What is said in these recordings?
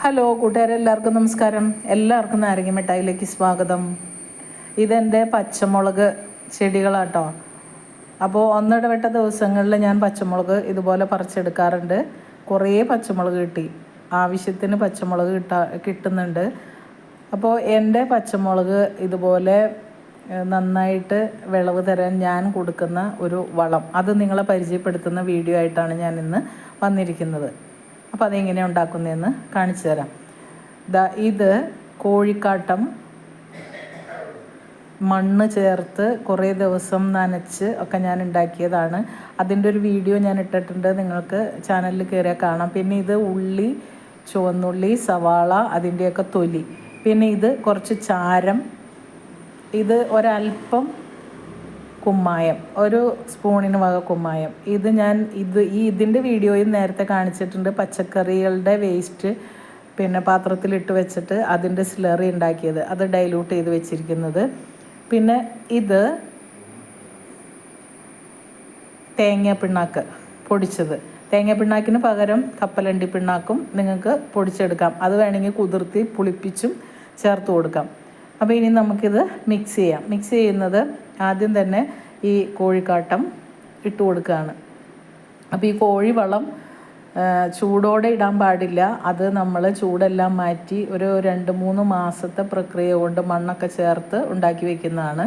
Hello കൂട്ടുകാരെ എല്ലാവർക്കും നമസ്കാരം. എല്ലാവർക്കും നാരങ്ങ മിഠായിലേക്ക് സ്വാഗതം. ഇതെന്റെ പച്ചമുളക് ചെടികളാട്ടോ. അപ്പോൾ ഒന്നിടവിട്ട ദിവസങ്ങളിൽ ഞാൻ പച്ചമുളക് ഇതുപോലെ പറിച്ചെടുക്കാറുണ്ട്. കുറേ പച്ചമുളക് കിട്ടി. ആവശ്യത്തിന് പച്ചമുളക് കിട്ടാ കിട്ടുന്നുണ്ട്. അപ്പോൾ എന്റെ പച്ചമുളക് ഇതുപോലെ നന്നായിട്ട് വിളവ് തരാൻ ഞാൻ കൊടുക്കുന്ന ഒരു വളം. അത് നിങ്ങളെ പരിചയപ്പെടുത്തുന്ന വീഡിയോ ആയിട്ടാണ് ഞാൻ ഇന്ന് വന്നിരിക്കുന്നത്. അപ്പോൾ അതെങ്ങനെ ഉണ്ടാക്കുന്നതെന്ന് കാണിച്ചു തരാം. ദാ ഇത് കോഴിക്കാട്ടം മണ്ണ് ചേർത്ത് കുറേ ദിവസം നനച്ച് ഒക്കെ ഞാൻ ഉണ്ടാക്കിയതാണ്. അതിന്റെ ഒരു വീഡിയോ ഞാൻ ഇട്ടിട്ടുണ്ട് നിങ്ങൾക്ക് ചാനലിൽ കയറിയാൽ കാണാം. പിന്നെ ഇത് ഉള്ളി ചുവന്നുള്ളി സവാള അതിന്റെയൊക്കെ തൊലി. പിന്നെ ഇത് കുറച്ച് ചാരം. ഇത് ഒരല്പം കുമ്മായം ഒരു സ്പൂണിന് വക കുമ്മായം. ഇത് ഞാൻ ഇത് ഈ ഇതിന്റെ വീഡിയോയും നേരത്തെ കാണിച്ചിട്ടുണ്ട്. പച്ചക്കറികളുടെ വേസ്റ്റ് പിന്നെ പാത്രത്തിലിട്ട് വെച്ചിട്ട് അതിന്റെ സ്ലറി ഉണ്ടാക്കിയത്. അത് ഡൈലൂട്ട് ചെയ്ത് വെച്ചിരിക്കുന്നത്. പിന്നെ ഇത് തേങ്ങ പിണ്ണാക്ക് പൊടിച്ചത്. തേങ്ങ പിണ്ണാക്കിന് പകരം കപ്പലണ്ടി പിണ്ണാക്കും നിങ്ങൾക്ക് പൊടിച്ചെടുക്കാം. അത് വേണമെങ്കിൽ കുതിർത്തി പുളിപ്പിച്ചും ചേർത്ത് കൊടുക്കാം. അപ്പോൾ ഇനി നമുക്കിത് മിക്സ് ചെയ്യാം. മിക്സ് ചെയ്യുന്നത് ആദ്യം തന്നെ ഈ കോഴിക്കാട്ടം ഇട്ട് കൊടുക്കുകയാണ്. അപ്പോൾ ഈ കോഴിവളം ചൂടോടെ ഇടാൻ പാടില്ല. അത് നമ്മൾ ചൂടെല്ലാം മാറ്റി ഒരു രണ്ട് മൂന്ന് മാസത്തെ പ്രക്രിയ കൊണ്ട് മണ്ണൊക്കെ ചേർത്ത് ഉണ്ടാക്കി വെക്കുന്നതാണ്.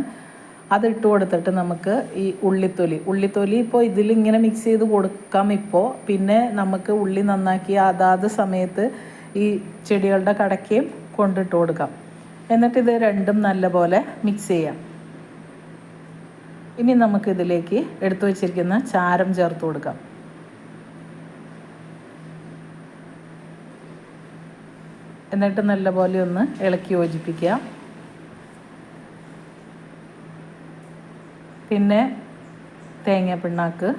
അത് ഇട്ട് കൊടുത്തിട്ട് നമുക്ക് ഈ ഉള്ളിത്തൊലി ഉള്ളിത്തൊലി ഇപ്പോൾ ഇതിലിങ്ങനെ മിക്സ് ചെയ്ത് കൊടുക്കാം ഇപ്പോൾ പിന്നെ നമുക്ക് ഉള്ളി നന്നാക്കി അതാത് സമയത്ത് ഈ ചെടികളുടെ കടക്കയും കൊണ്ടിട്ട് കൊടുക്കാം. എന്നിട്ട് ഇത് രണ്ടും നല്ലപോലെ മിക്സ് ചെയ്യാം. ഇനി നമുക്കിതിലേക്ക് എടുത്തു വച്ചിരിക്കുന്ന ചാരം ചേർത്ത് കൊടുക്കാം. എന്നിട്ട് നല്ലപോലെ ഒന്ന് ഇളക്കി യോജിപ്പിക്കാം പിന്നെ തേങ്ങ പിണ്ണാക്ക്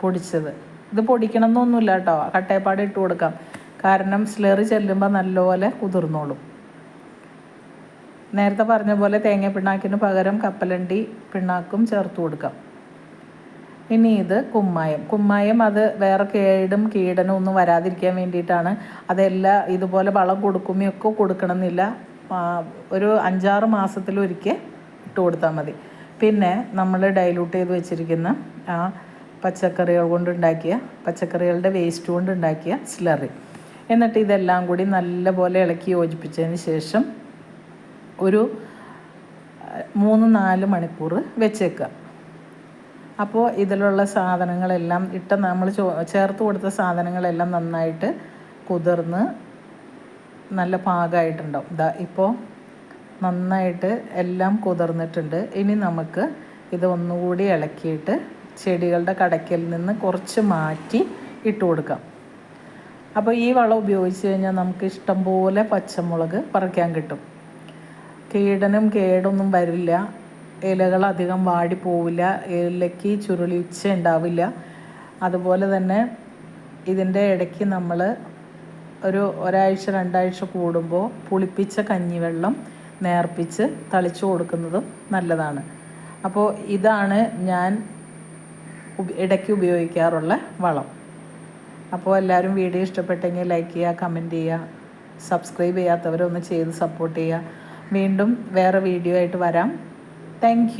പൊടിച്ചത്. ഇത് പൊടിക്കണം എന്നൊന്നുമില്ല കേട്ടോ. കട്ടയപ്പാട് ഇട്ട് കൊടുക്കാം. കാരണം സ്ലറി ചെല്ലുമ്പോൾ നല്ലപോലെ കുതിർന്നോളും. നേരത്തെ പറഞ്ഞ പോലെ തേങ്ങ പിണ്ണാക്കിന് പകരം കപ്പലണ്ടി പിണ്ണാക്കും ചേർത്ത് കൊടുക്കാം. ഇനി ഇത് കുമ്മായം. കുമ്മായം അത് വേറെ കേടും കീടനും ഒന്നും വരാതിരിക്കാൻ വേണ്ടിയിട്ടാണ്. അതെല്ലാം ഇതുപോലെ വളം കൊടുക്കുമൊക്കെ കൊടുക്കണമെന്നില്ല. ഒരു അഞ്ചാറ് മാസത്തിലൊരിക്കൽ ഇട്ട് കൊടുത്താൽ മതി. പിന്നെ നമ്മൾ ഡൈലൂട്ട് ചെയ്ത് വെച്ചിരിക്കുന്ന ആ പച്ചക്കറികൾ കൊണ്ടുണ്ടാക്കിയ പച്ചക്കറികളുടെ വേസ്റ്റ് കൊണ്ടുണ്ടാക്കിയ സ്ലറി എന്നിട്ട് ഇതെല്ലാം കൂടി നല്ലപോലെ ഇളക്കി യോജിപ്പിച്ചതിന് ശേഷം ഒരു മൂന്ന് നാല് മണിക്കൂർ വെച്ചേക്കുക. അപ്പോൾ ഇതിലുള്ള സാധനങ്ങളെല്ലാം ഇട്ട നമ്മൾ ചേർത്ത് കൊടുത്ത സാധനങ്ങളെല്ലാം നന്നായിട്ട് കുതിർന്ന് നല്ല പാകമായിട്ടുണ്ടാവും ഇതാ ഇപ്പോൾ നന്നായിട്ട് എല്ലാം കുതിർന്നിട്ടുണ്ട്. ഇനി നമുക്ക് ഇത് ഒന്നുകൂടി ഇളക്കിയിട്ട് ചെടികളുടെ കടയ്ക്കൽ നിന്ന് കുറച്ച് മാറ്റി ഇട്ട് കൊടുക്കാം. അപ്പോൾ ഈ വളം ഉപയോഗിച്ച് കഴിഞ്ഞാൽ നമുക്ക് ഇഷ്ടംപോലെ പച്ചമുളക് പറിക്കാൻ കിട്ടും. കീടനും കേടൊന്നും വരില്ല ഇലകൾ അധികം വാടി പോവില്ല ഇലയ്ക്ക് ചുരുളിച്ച ഉണ്ടാവില്ല അതുപോലെ തന്നെ ഇതിന്റെ ഇടയ്ക്ക് നമ്മൾ ഒരു ഒരാഴ്ച രണ്ടാഴ്ച കൂടുമ്പോൾ പുളിപ്പിച്ച കഞ്ഞിവെള്ളം നേർപ്പിച്ച് തളിച്ചു കൊടുക്കുന്നതും നല്ലതാണ് അപ്പോൾ ഇതാണ് ഞാൻ ഇടയ്ക്ക് ഉപയോഗിക്കാറുള്ള വളം അപ്പോൾ എല്ലാവരും വീഡിയോ ഇഷ്ടപ്പെട്ടെങ്കിൽ ലൈക്ക് ചെയ്യുക കമന്റ് ചെയ്യുക സബ്സ്ക്രൈബ് ചെയ്യാത്തവരൊന്ന് ചെയ്ത് സപ്പോർട്ട് ചെയ്യുക വീണ്ടും വേറെ വീഡിയോ ആയിട്ട് വരാം. താങ്ക്